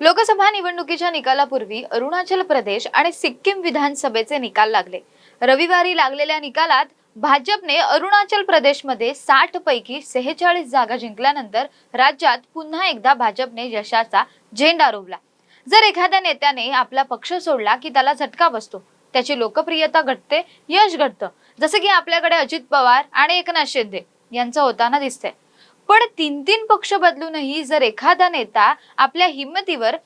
लोकसभा निवडणुकीच्या निकालापूर्वी अरुणाचल प्रदेश आणि सिक्कीम विधानसभेचे निकाल लागले. रविवारी लागलेल्या निकालात भाजपने अरुणाचल प्रदेशमध्ये साठ पैकी सेहेचाळीस जागा जिंकल्यानंतर राज्यात पुन्हा एकदा भाजपने यशाचा झेंडा रोवला. जर एखाद्या नेत्याने आपला पक्ष सोडला की त्याला झटका बसतो त्याची लोकप्रियता घटते यश घटतं जसं की आपल्याकडे अजित पवार आणि एकनाथ शिंदे यांचं होताना दिसतंय. पण तीन तीन पक्ष बदलूनही जर एखादा नेता आपल्या हिंमतीवर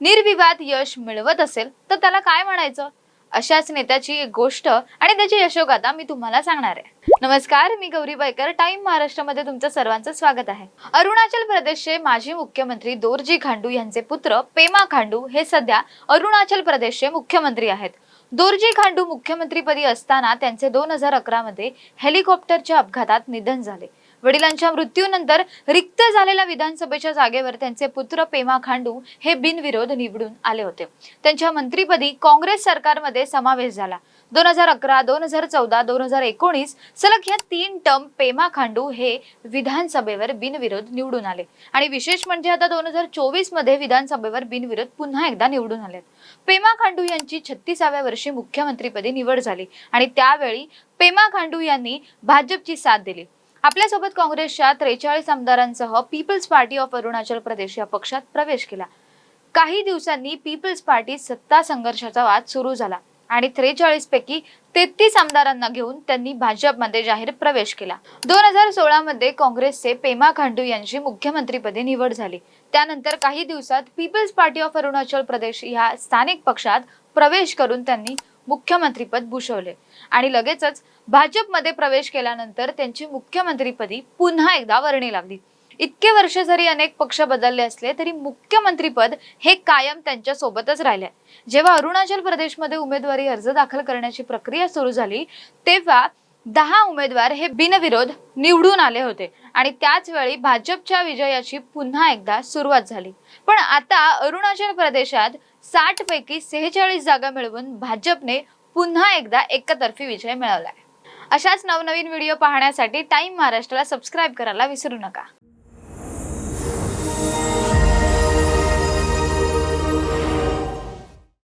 निर्विवाद यश मिळवत असेल तर त्याला काय म्हणायचं? अशाच नेत्याची एक गोष्ट आणि त्याची यशोगाथा मी तुम्हाला सांगणार आहे. नमस्कार मी गौरी बायकर टाइम महाराष्ट्रामध्ये तुमचं सर्वांचं स्वागत आहे. अरुणाचल प्रदेशचे माजी मुख्यमंत्री दोरजी खांडू यांचे पुत्र पेमा खांडू हे सध्या अरुणाचल प्रदेशचे मुख्यमंत्री आहेत. दोरजी खांडू मुख्यमंत्रीपदी असताना त्यांचे दोन हजार अकरा मध्ये हेलिकॉप्टरच्या अपघातात निधन झाले. वडिलांच्या मृत्यूनंतर रिक्त झालेल्या विधानसभेच्या जागेवर त्यांचे पुत्र पेमा खांडू हे बिनविरोध निवडून आले होते. त्यांच्या मंत्रीपदी काँग्रेस सरकारमध्ये समावेश झाला. दोन हजार अकरा दोन हजार चौदा दोन हजार एकोणीस सलग या तीन टर्म पेमा खांडू हे विधानसभेवर बिनविरोध निवडून आले. आणि विशेष म्हणजे आता दोन हजार चोवीसमध्ये विधानसभेवर बिनविरोध पुन्हा एकदा निवडून आले पेमा खांडू यांची छत्तीसाव्या वर्षी मुख्यमंत्रीपदी निवड झाली आणि त्यावेळी पेमा खांडू यांनी भाजपची साथ दिली. आपल्यासोबत काँग्रेसच्या त्रेचाळीस आमदारांसह People's Party of Arunachal Pradesh या पक्षात प्रवेश केला. काही दिवसांनी पीपल्स पार्टी सत्ता संघर्षाचा वाद सुरू झाला आणि त्रेचाळीस पैकी तेहतीस आमदारांना घेऊन त्यांनी भाजपमध्ये जाहीर प्रवेश केला. दोन हजार सोळा मध्ये काँग्रेसचे पेमा खांडू यांची मुख्यमंत्रीपदी निवड झाली. त्यानंतर काही दिवसात People's Party of Arunachal Pradesh या स्थानिक पक्षात प्रवेश करून त्यांनी मुख्यमंत्रीपद भूषवले. आणि लगेचच भाजपमध्ये प्रवेश केल्यानंतर त्यांची मुख्यमंत्रीपदी पुन्हा एकदा वर्णी लागली. इतके वर्ष जरी अनेक पक्ष बदलले असले तरी मुख्यमंत्रीपद हे कायम त्यांच्या सोबतच राहिले. जेव्हा अरुणाचल प्रदेशमध्ये उमेदवारी अर्ज दाखल करण्याची प्रक्रिया सुरू झाली तेव्हा दहा उमेदवार हे बिनविरोध निवडून आले होते आणि त्याच वेळी भाजपच्या विजयाची पुन्हा एकदा सुरुवात झाली. पण आता अरुणाचल प्रदेशात साठ पैकी सेहेचाळीस जागा मिळवून भाजपने पुन्हा एकदा एकतर्फी विजय मिळवलाय. अशाच नवनवीन व्हिडिओ पाहण्यासाठी टाइम महाराष्ट्राला सबस्क्राईब करायला विसरू नका.